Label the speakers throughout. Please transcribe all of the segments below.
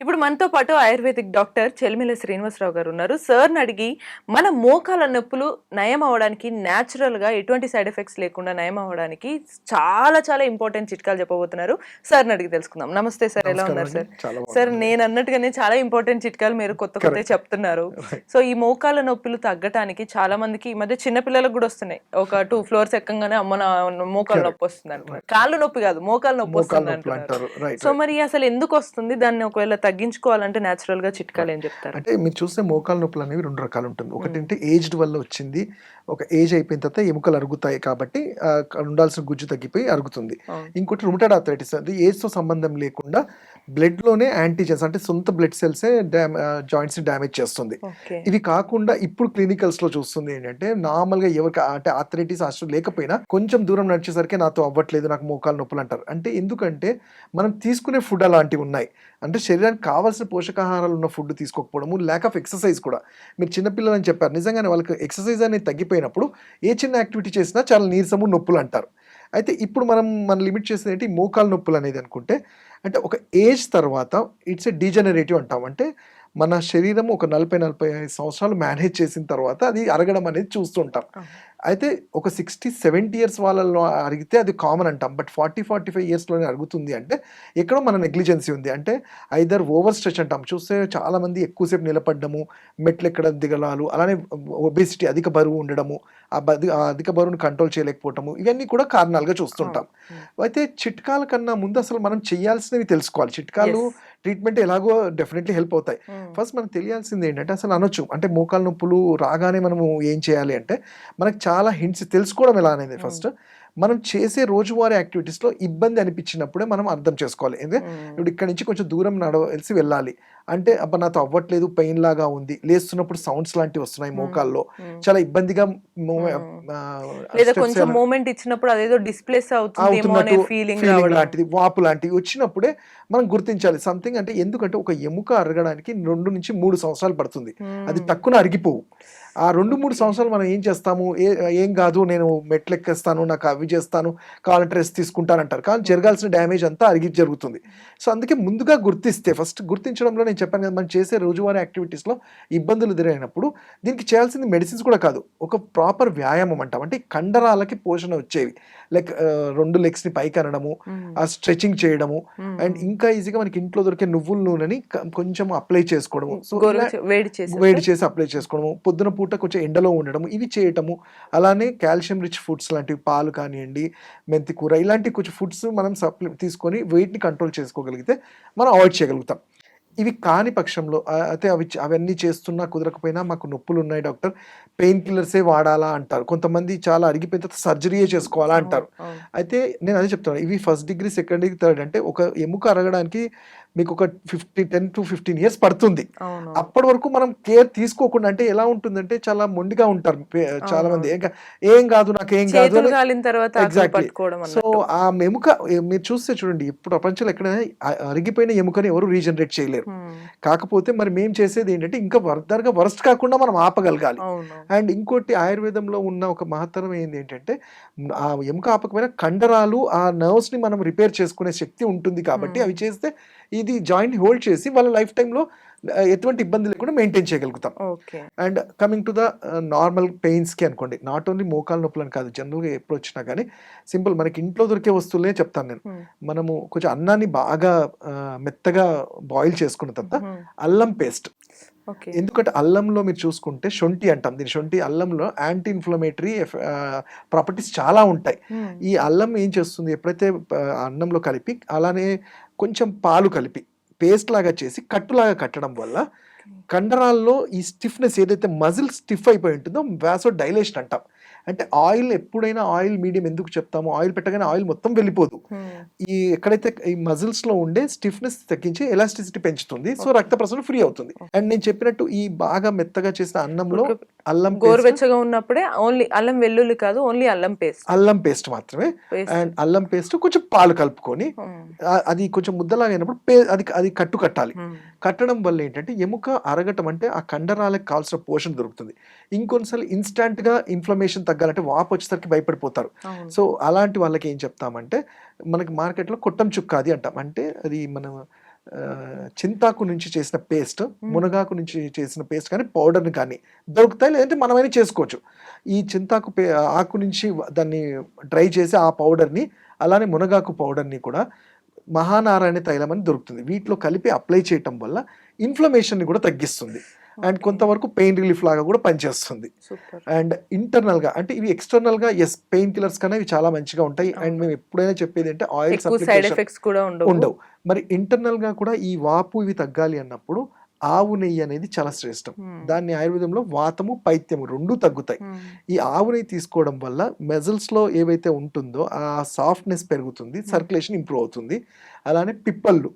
Speaker 1: ఇప్పుడు మనతో పాటు ఆయుర్వేదిక్ డాక్టర్ చెలిమిల శ్రీనివాసరావు గారు ఉన్నారు. సార్ని అడిగి మన మోకాల నొప్పులు నయం అవ్వడానికి న్యాచురల్గా ఎటువంటి సైడ్ ఎఫెక్ట్స్ లేకుండా నయం అవ్వడానికి చాలా చాలా ఇంపార్టెంట్ చిట్కాలు చెప్పబోతున్నారు. సార్ని అడిగి తెలుసుకుందాం. నమస్తే సార్ ఎలా ఉన్నారు సార్? సార్ నేను అన్నట్టుగానే చాలా ఇంపార్టెంట్ చిట్కాలు మీరు కొత్త కొత్త. చెప్తున్నారు. సో ఈ మోకాల నొప్పులు తగ్గటానికి చాలా మందికి ఈ మధ్య చిన్న పిల్లలకు కూడా వస్తున్నాయి. ఒక టూ ఫ్లోర్స్ ఎక్కంగానే అమ్మ మోకాలు. నొప్పి వస్తుంది అంటున్నారు. కాళ్ళు నొప్పి కాదు మోకాలు నొప్పి వస్తుంది అంటున్నారు.
Speaker 2: అంటారు.
Speaker 1: సో మరి అసలు ఎందుకు వస్తుంది? దాన్ని ఒకవేళ తగ్గించుకోవాలంటే నేచురల్గా చిట్కాలు ఏం చెప్తారు?
Speaker 2: అంటే మీరు చూస్తే మోకాలు నొప్పులు అనేవి రెండు రకాలు ఉంటుంది ఒకటి అంటే ఏజ్డ్ వల్ల వచ్చింది. ఒక ఏజ్ అయిపోయిన తర్వాత ఎముకలు అరుగుతాయి కాబట్టి ఉండాల్సిన గుజ్జు తగ్గిపోయి అరుగుతుంది. ఇంకోటి రుమటెడ్ ఆర్థరైటిస్ అది ఏజ్తో సంబంధం లేకుండా బ్లడ్లోనే యాంటీజెన్స్ అంటే సొంత బ్లడ్ సెల్సే జాయింట్స్ డ్యామేజ్ చేస్తుంది. ఇవి కాకుండా ఇప్పుడు క్లినికల్స్లో చూస్తుంది ఏంటంటే నార్మల్గా ఎవరికి అంటే ఆర్థరైటిస్ అసలు లేకపోయినా కొంచెం దూరం నడిచేసరికి నాతో అవ్వట్లేదు నాకు మోకాలు నొప్పులు అంటారు. అంటే ఎందుకంటే మనం తీసుకునే ఫుడ్ అలాంటివి ఉన్నాయి. అంటే శరీరానికి కావాల్సిన పోషకాహారాలు ఉన్న ఫుడ్ తీసుకోకపోవడము ల్యాక్ ఆఫ్ ఎక్సర్సైజ్ కూడా. మీరు చిన్నపిల్లలని చెప్పారు నిజంగానే వాళ్ళకి ఎక్సర్సైజ్ అనేది తగ్గిపోయినప్పుడు ఏ చిన్న యాక్టివిటీ చేసినా చాలా నీరసము నొప్పులు అంటారు. అయితే ఇప్పుడు మనం మన లిమిట్ చేసేది ఏంటి? మోకాలు నొప్పులు అనేది అనుకుంటే అంటే ఒక ఏజ్ తర్వాత ఇట్స్ ఎ డీజనరేటివ్ అంటాం. అంటే మన శరీరం ఒక నలభై నలభై ఐదు సంవత్సరాలు మేనేజ్ చేసిన తర్వాత అది అరగడం అనేది చూస్తుంటాం. అయితే ఒక సిక్స్టీ సెవెంటీ ఇయర్స్ వాళ్ళలో అరిగితే అది కామన్ అంటాం. బట్ ఫార్టీ ఫార్టీ ఫైవ్ ఇయర్స్లోనే అరుగుతుంది అంటే ఎక్కడో మన నెగ్లిజెన్సీ ఉంది. అంటే ఐదర్ ఓవర్ స్ట్రెచ్ అంటాం. చూస్తే చాలా మంది ఎక్కువసేపు నిలబడ్డము మెట్లు ఎక్కడం దిగలాలు అలానే ఒబేసిటీ అధిక బరువు ఉండడము ఆ బది ఆ అధిక బరువును కంట్రోల్ చేయలేకపోవటము ఇవన్నీ కూడా కారణాలుగా చూస్తుంటాం. అయితే చిట్కాల కన్నా ముందు అసలు మనం చేయాల్సినవి తెలుసుకోవాలి. చిట్కాలు ట్రీట్మెంట్ ఎలాగో డెఫినెట్లీ హెల్ప్ అవుతాయి. ఫస్ట్ మనకు తెలియాల్సింది ఏంటంటే అసలు అనొచ్చు. అంటే మోకాలు నొప్పులు రాగానే మనము ఏం చేయాలి అంటే మనకు చాలా హింట్స్ తెలుసుకోవడం ఎలా అనేది ఫస్ట్. మనం చేసే రోజువారీ యాక్టివిటీస్లో ఇబ్బంది అనిపించినప్పుడే మనం అర్థం చేసుకోవాలి. ఎందుకంటే ఇప్పుడు ఇక్కడ నుంచి కొంచెం దూరం నడవలసి వెళ్ళాలి. అంటే అబ్బా నాతో అవ్వట్లేదు పెయిన్ లాగా ఉంది. లేస్తున్నప్పుడు సౌండ్స్ లాంటివి వస్తున్నాయి మోకాల్లో. చాలా ఇబ్బందిగా
Speaker 1: కొంచెం మూమెంట్ ఇచ్చినప్పుడు అదేదో డిస్ప్లేస్
Speaker 2: అవుతున్నట్టు
Speaker 1: ఫీలింగ్
Speaker 2: లాంటిది వాపు లాంటివి వచ్చినప్పుడే మనం గుర్తించాలి. సంథింగ్ అంటే ఎందుకంటే ఒక ఎముక అరగడానికి రెండు నుంచి మూడు సంవత్సరాలు పడుతుంది. అది. తక్కువ అరిగిపోవు. ఆ రెండు మూడు సంవత్సరాలు మనం ఏం చేస్తాము? ఏ ఏం కాదు నేను మెట్లు ఎక్కేస్తాను నాకు అవి చేస్తాను కావాలంటే రెస్ట్ తీసుకుంటాను అంటారు కానీ జరగాల్సిన డ్యామేజ్ అంతా అరిగి జరుగుతుంది. సో అందుకే ముందుగా గుర్తిస్తే ఫస్ట్ గుర్తించడంలో నేను చెప్పాను కదా మనం చేసే రోజువారీ యాక్టివిటీస్లో ఇబ్బందులు ఎదురైనప్పుడు దీనికి చేయాల్సింది మెడిసిన్స్ కూడా కాదు ఒక ప్రాపర్ వ్యాయామం అంటాం. అంటే కండరాలకి పోషణ వచ్చేవి. లైక్ రెండు లెగ్స్ని పైకి అనడము ఆ స్ట్రెచింగ్ చేయడము అండ్ ఇంకా ఈజీగా మనకి ఇంట్లో దొరికే నువ్వుల నూనెని కొంచెం అప్లై చేసుకోవడము.
Speaker 1: వేడి చేసి
Speaker 2: అప్లై చేసుకోవడము. పొద్దున పూట కొంచెం ఎండలో ఉండడము ఇవి చేయటము అలానే కాల్షియం రిచ్ ఫుడ్స్ లాంటివి పాలు కానివ్వండి మెంతి కూర ఇలాంటి కొంచెం ఫుడ్స్ మనం సప్లి తీసుకొని వెయిట్ని కంట్రోల్ చేసుకోగలిగితే మనం అవాయిడ్ చేయగలుగుతాం. ఇవి కాని పక్షంలో అయితే అవి అవన్నీ చేస్తున్నా కుదరకపోయినా మాకు నొప్పులు ఉన్నాయి డాక్టర్. పెయిన్ కిల్లర్సే వాడాలా అంటారు. కొంతమంది చాలా అరిగిపోయిన తర్వాత సర్జరీయే చేసుకోవాలా అంటారు. అయితే నేను అదే చెప్తాను ఇవి first degree second degree third అంటే ఒక ఎముక అరగడానికి మీకు ఒక fifty ten to fifteen years పడుతుంది అప్పటి వరకు మనం కేర్ తీసుకోకుండా అంటే ఎలా ఉంటుందంటే చాలా మొండిగా ఉంటారు చాలా మంది ఏం కాదు నాకు ఏం కాదు.
Speaker 1: పట్టుకోవడం
Speaker 2: సో. ఆ ఎముక మీరు చూస్తే చూడండి ఇప్పుడు ప్రపంచంలో ఎక్కడైనా అ- అరిగిపోయిన ఎముకని ఎవరు రీజనరేట్ చేయలేరు. కాకపోతే మరి మేము చేసేది ఏంటంటే ఇంకా వరదరగా వరస్ట్ కాకుండా మనం ఆపగలగాలి అండ్ ఇంకోటి ఆయుర్వేదంలో ఉన్న ఒక మహత్తరం ఏంది ఏంటంటే ఆ ఎముక ఆపకపోయినా కండరాలు ఆ నర్వ్స్ని మనం రిపేర్ చేసుకునే శక్తి ఉంటుంది కాబట్టి. అవి చేస్తే ఇది జాయింట్ హోల్డ్ చేసి వాళ్ళ లైఫ్ టైంలో ఎటువంటి ఇబ్బంది లేకుండా మెయింటైన్ చేయగలుగుతాం. And coming to the normal పెయిన్స్కి అనుకోండి నాట్ ఓన్లీ మోకాలు నొప్పులు అని కాదు జనరల్గా ఎప్పుడు వచ్చినా కానీ సింపుల్ మనకి ఇంట్లో దొరికే వస్తువులే చెప్తాను నేను. మనము కొంచెం అన్నాన్ని బాగా మెత్తగా బాయిల్ చేసుకున్న తర్వాత. అల్లం పేస్ట్. ఎందుకంటే అల్లంలో మీరు చూసుకుంటే శొంఠి అంటాం దీని శొంఠి అల్లంలో యాంటీ ఇన్ఫ్లమేటరీ ప్రాపర్టీస్ చాలా ఉంటాయి. ఈ అల్లం ఏం చేస్తుంది? ఎప్పుడైతే అన్నంలో కలిపి అలానే కొంచెం పాలు కలిపి పేస్ట్ లాగా చేసి కట్టులాగా కట్టడం వల్ల కండరాల్లో ఈ స్టిఫ్నెస్ ఏదైతే మజిల్ స్టిఫ్ అయిపోయి ఉంటుందో వ్యాసో డైలేషన్ అంటాం. అంటే ఆయిల్ ఎప్పుడైనా ఆయిల్ మీడియం ఎందుకు చెప్తామో ఆయిల్ పెట్టగానే ఆయిల్ మొత్తం వెళ్ళిపోదు.
Speaker 1: Hmm.
Speaker 2: ఈ ఎక్కడైతే ఈ మజిల్స్లో ఉండే స్టిఫ్నెస్ తగ్గించి ఎలాస్టిసిటీ పెంచుతుంది. సో రక్త ప్రసరణ ఫ్రీ అవుతుంది. అండ్ నేను చెప్పినట్టు ఈ బాగా మెత్తగా చేసిన అన్నంలో అల్లం
Speaker 1: గోరువెచ్చగా ఉన్నప్పుడే ఓన్లీ అల్లం వెల్లుల్లి కాదు ఓన్లీ అల్లం పేస్ట్.
Speaker 2: అల్లం పేస్ట్ మాత్రమే. అండ్ అల్లం పేస్ట్ కొంచెం పాలు కలుపుకొని అది కొంచెం ముద్దలాగా అయినప్పుడు పే అది అది కట్టు కట్టాలి. కట్టడం వల్ల ఏంటంటే ఎముక అరగటం అంటే ఆ కండరాలకు కావాల్సిన పోషణ దొరుకుతుంది. ఇంకొన్నిసార్లు ఇన్స్టాంట్గా ఇన్ఫ్లమేషన్ తగ్గాలంటే వాపు వచ్చేసరికి భయపడిపోతారు. సో అలాంటి వాళ్ళకి ఏం చెప్తామంటే మనకి మార్కెట్లో కొట్టం చుక్కాది అంటాం. అంటే అది మనం చింతాకు నుంచి చేసిన పేస్ట్ మునగాకు నుంచి చేసిన పేస్ట్ కానీ పౌడర్ని కానీ దొరుకుతాయి లేదంటే మనమైనా చేసుకోవచ్చు. ఈ చింతాకు పే ఆకు నుంచి దాన్ని డ్రై చేసి ఆ పౌడర్ని అలానే మునగాకు పౌడర్ని కూడా మహానారాయణ తైలం అని దొరుకుతుంది. వీటిలో కలిపి అప్లై చేయటం వల్ల ఇన్ఫ్లమేషన్ని కూడా తగ్గిస్తుంది. అండ్. కొంతవరకు పెయిన్ రిలీఫ్ లాగా కూడా పనిచేస్తుంది అండ్ ఇంటర్నల్గా అంటే ఇవి ఎక్స్టర్నల్గా ఎస్ పెయిన్ కిల్లర్స్ కన్నా ఇవి చాలా మంచిగా ఉంటాయి అండ్. మేము ఎప్పుడైనా చెప్పేది అంటే ఆయిల్
Speaker 1: ఎక్కువ సైడ్ ఎఫెక్ట్స్ కూడా ఉండవు
Speaker 2: మరి ఇంటర్నల్గా కూడా ఈ వాపు ఇవి తగ్గాలి అన్నప్పుడు ఆవు నెయ్యి అనేది చాలా శ్రేష్టం. దాన్ని ఆయుర్వేదంలో వాతము పైత్యము రెండు తగ్గుతాయి. ఈ ఆవు నెయ్యి తీసుకోవడం వల్ల మెజల్స్లో ఏవైతే ఉంటుందో ఆ సాఫ్ట్నెస్ పెరుగుతుంది సర్క్యులేషన్ ఇంప్రూవ్ అవుతుంది అలానే పిప్పళ్ళు.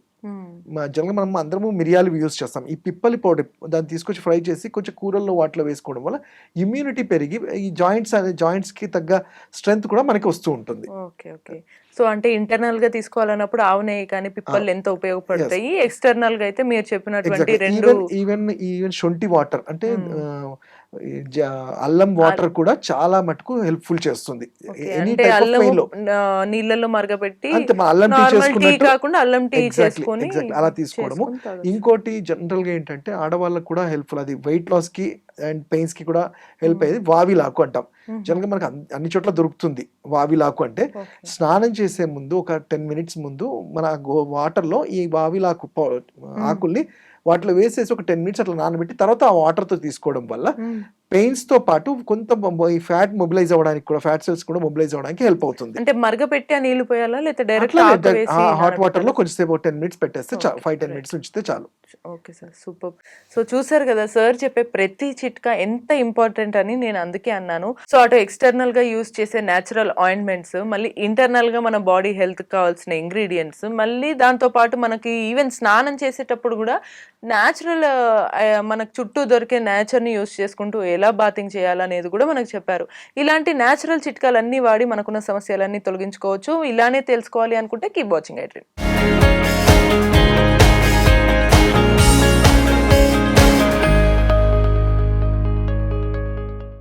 Speaker 2: మా జనరల్గా మనం అందరము మిరియాలు యూజ్ చేస్తాం. ఈ పిప్పలి పౌడర్ దాన్ని తీసుకొచ్చి ఫ్రై చేసి కొంచెం కూరల్లో వాటిలో వేసుకోవడం వల్ల ఇమ్యూనిటీ పెరిగి ఈ జాయింట్స్ అనే జాయింట్స్కి తగ్గ స్ట్రెంగ్త్ కూడా మనకి వస్తూ ఉంటుంది.
Speaker 1: Okay okay. సో అంటే ఇంటర్నల్గా తీసుకోవాలన్నప్పుడు ఆవు నెయ్యి కానీ పిప్పలు ఎంత ఉపయోగపడతాయి? ఎక్స్టర్నల్గా అయితే మీరు చెప్పినటువంటి రెండు
Speaker 2: ఈవెన్ ఈవెన్ ఈవెన్ శొంఠి వాటర్ అంటే
Speaker 1: Hmm.
Speaker 2: అల్లం వాటర్ కూడా చాలా మటుకు హెల్ప్ఫుల్ చేస్తుంది ఎనీ
Speaker 1: అంటే
Speaker 2: టైప్ ఆఫ్
Speaker 1: అల్లం
Speaker 2: పెయిన్లో
Speaker 1: నీళ్ళల్లో మరగబెట్టి
Speaker 2: అంతే మన అల్లం టీ చేసుకున్నట్టు
Speaker 1: కాకుండా అల్లం టీ చేసుకొని.
Speaker 2: అలా తీసుకోవడము. ఇంకోటి జనరల్గా ఏంటంటే ఆడవాళ్ళకు కూడా హెల్ప్ఫుల్ అది వెయిట్ లాస్కి అండ్ పెయిన్స్కి కూడా హెల్ప్. అయ్యేది వావిలాకు అంటాం
Speaker 1: Mhm.
Speaker 2: జనరల్గా మనకు అన్ని- చోట్ల దొరుకుతుంది వావిలాకు అంటే. స్నానం చేసే ముందు ఒక టెన్ మినిట్స్ ముందు మన గో- water లో ఈ వావిలాకు ఆకుల్ని వాటిలో వేసేసి ఒక టెన్ మినిట్స్ అట్లా నానబెట్టి తర్వాత ఆ వాటర్తో తీసుకోవడం వల్ల
Speaker 1: Hmm.
Speaker 2: పెయిన్స్తో పాటు కొంత ఈ ఫ్యాట్ మొబిలైజ్ అవ్వడానికి కూడా ఫ్యాట్ సెల్స్ కూడా మొబిలైజ్ అవ్వడానికి హెల్ప్ అవుతుంది.
Speaker 1: అంటే మరగపెట్టి ఆ నీళ్ళు పోయాలా? లేకపోతే డైరెక్ట్
Speaker 2: హాట్ వాటర్లో కొంచెంసేపు టెన్ మినిట్స్ పెట్టేస్తే
Speaker 1: Okay,
Speaker 2: ఫైవ్ టెన్. మినిట్స్ ఉంచితే చాలు.
Speaker 1: Okay sir. సూపర్. సో చూసారు కదా సార్ చెప్పే ప్రతి చిట్కా ఎంత ఇంపార్టెంట్ అని నేను అందుకే అన్నాను. సో అటు ఎక్స్టర్నల్గా యూస్ చేసే న్యాచురల్ ఆయింట్మెంట్స్ మళ్ళీ ఇంటర్నల్గా మన బాడీ హెల్త్ కావాల్సిన ఇంగ్రీడియంట్స్ మళ్ళీ దాంతో పాటు మనకి ఈవెన్ స్నానం చేసేటప్పుడు కూడా న్యాచురల్ మనకు చుట్టూ దొరికే నేచర్ని యూస్ చేసుకుంటూ ఎలా బాతింగ్ చేయాలనేది కూడా మనకు చెప్పారు. ఇలాంటి న్యాచురల్ చిట్కాలన్నీ వాడి మనకున్న సమస్యలన్నీ తొలగించుకోవచ్చు. ఇలానే తెలుసుకోవాలి అనుకుంటే కీప్ వాచింగ్ ఐ డ్రీమ్